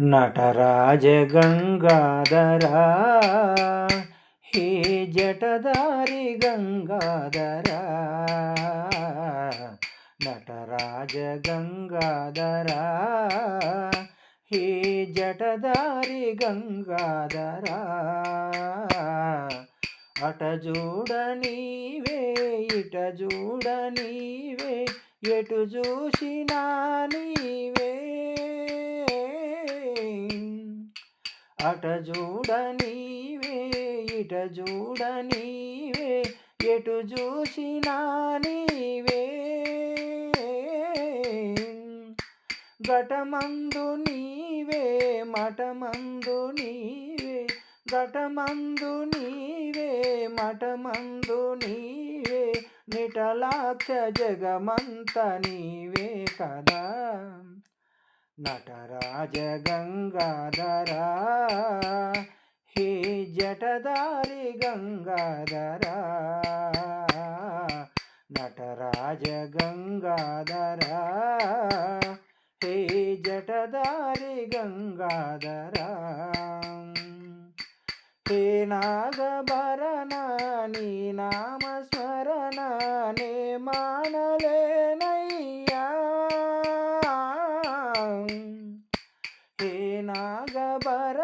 నటరాజ గంగాధరా హే జటదారి గంగాధరా. నటరాజ గంగాధరా హే జటదారి గంగాధరా. అట చూడ నీవే ఇట చూడ నీవే ఎటు చూసినా నీవే. అట చూడ నీవే ఇట చూడ నీవే ఎటు చూసినా నీవే. ఘటమందు నీవే మఠమందు నీవే ఘటమందు నీవే మఠమందు నీవే నిటలాక్ష జగమంత నీవే కదా. నటరాజ గంగాధర హే జటదారి గంగాధర. నటరాజ గంగాధర హే జటదారి గంగాధర. హే నాగభరణ నీ నామస్మరణ నే మానలేనయ్యా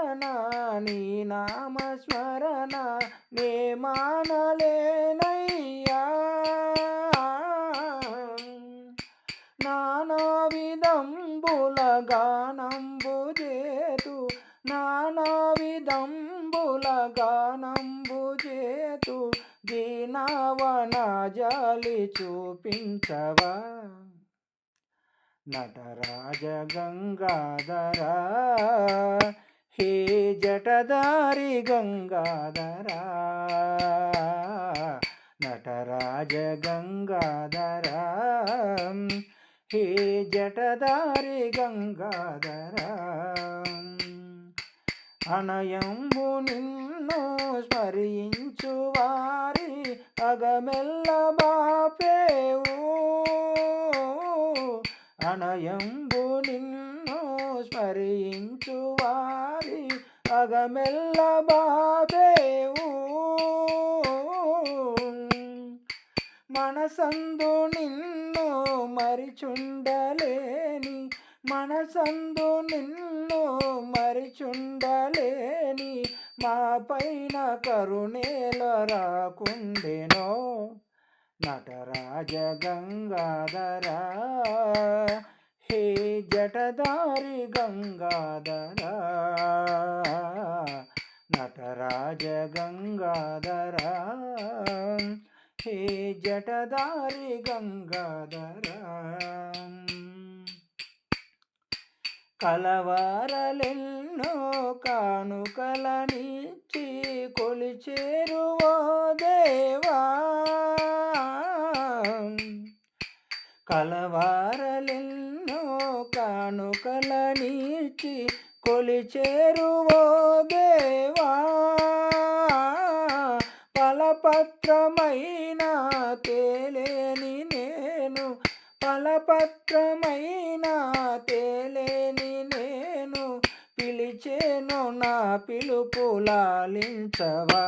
స్మరణ నీ నామస్మరణ నే మానలేనయ్యా. నానా విధంబుల గానంబు చేతు నానా విధంబుల గానంబు చేతు దీనావన జాలి చూపించవా. నటరాజ గంగాధరా హే జటదారి గంగాధర నటరాజ గంగాధర హే జటదారి గంగాధర అనయంబు నిన్ను స్మరించు వారి అగమెల్ల బాపేవు అనయంబు నిన్ను స్మరించు అగమెల్ల బాపేవు మనసందు నిన్ను మరిచుండలేని మనసందు నిన్ను మరిచుండలేని మా పైన కరుణేల రాకుండెనో. నటరాజ గంగాధరా హే జటదారి గంగాధర? నటరాజ గంగాధర? హే జటదారి గంగాధర? కలవారలెన్నో కానుకలనిచ్చి కొలిచేరువో దేవా? కలవార నీచి కొలిచేరువో దేవా. ఫలపత్రమైన తేలేని నేను ఫలపత్రమైన తేలేని నేను పిలిచేను నా పిలుపు లాలించవా.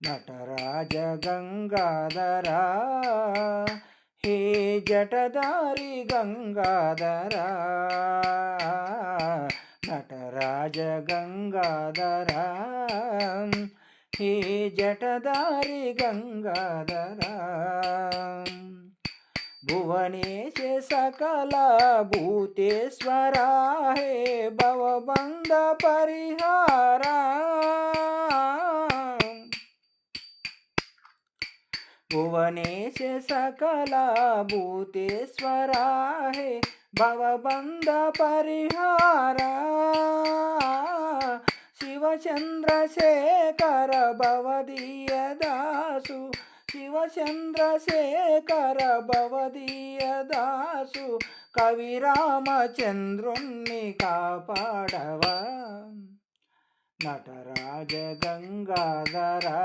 నటరాజ గంగాధరా హే జటదారి గంగాధరా? నటరాజ గంగాధరా? హే జటదారి గంగాధరా? భువనేశ సకల భూతేశ్వరా? హే భవబంధ పరిహారా? భువనేశ సకల భూతేశ్వరా హే భవబంధ పరిహారా శివచంద్రశేఖర భవదీయ దాసు శివచంద్రశేఖర భవదీయ దాసు కవి రామచంద్రుణ్ణి కాపాడవా నటరాజ గంగాధరా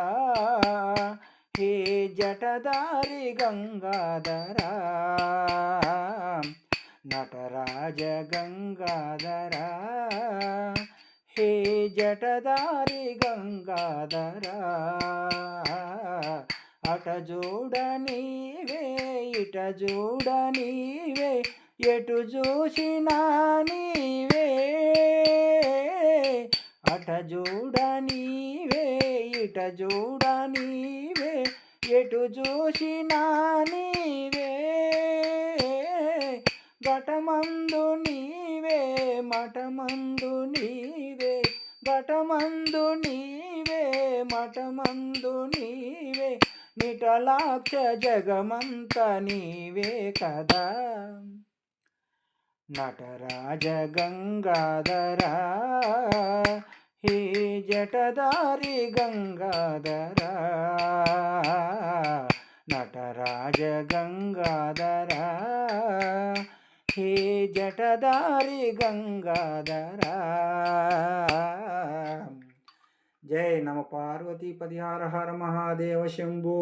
హే జటదారి గంగాధర. నటరాజ గంగాధర. హే జటదారి గంగాధర. అట చూడ నీవే ఇట చూడ నీవే ఎటు చూసినా నీవే. అట చూడ నీవే ఇట చూడ ఎటు చూసినా నీవే ఘటమందు నీవే మఠమందు నీవే ఘటమందు నీవే మఠమందు నీవే నిటలాక్ష జగమంత నీవే కదా. నటరాజ గంగాధరా హే జటదారి గంగాధర నటరాజ గంగాధర హే జటదారి గంగాధర. జై నమ పార్వతీ పదిహార హర మహాదేవ శంభో.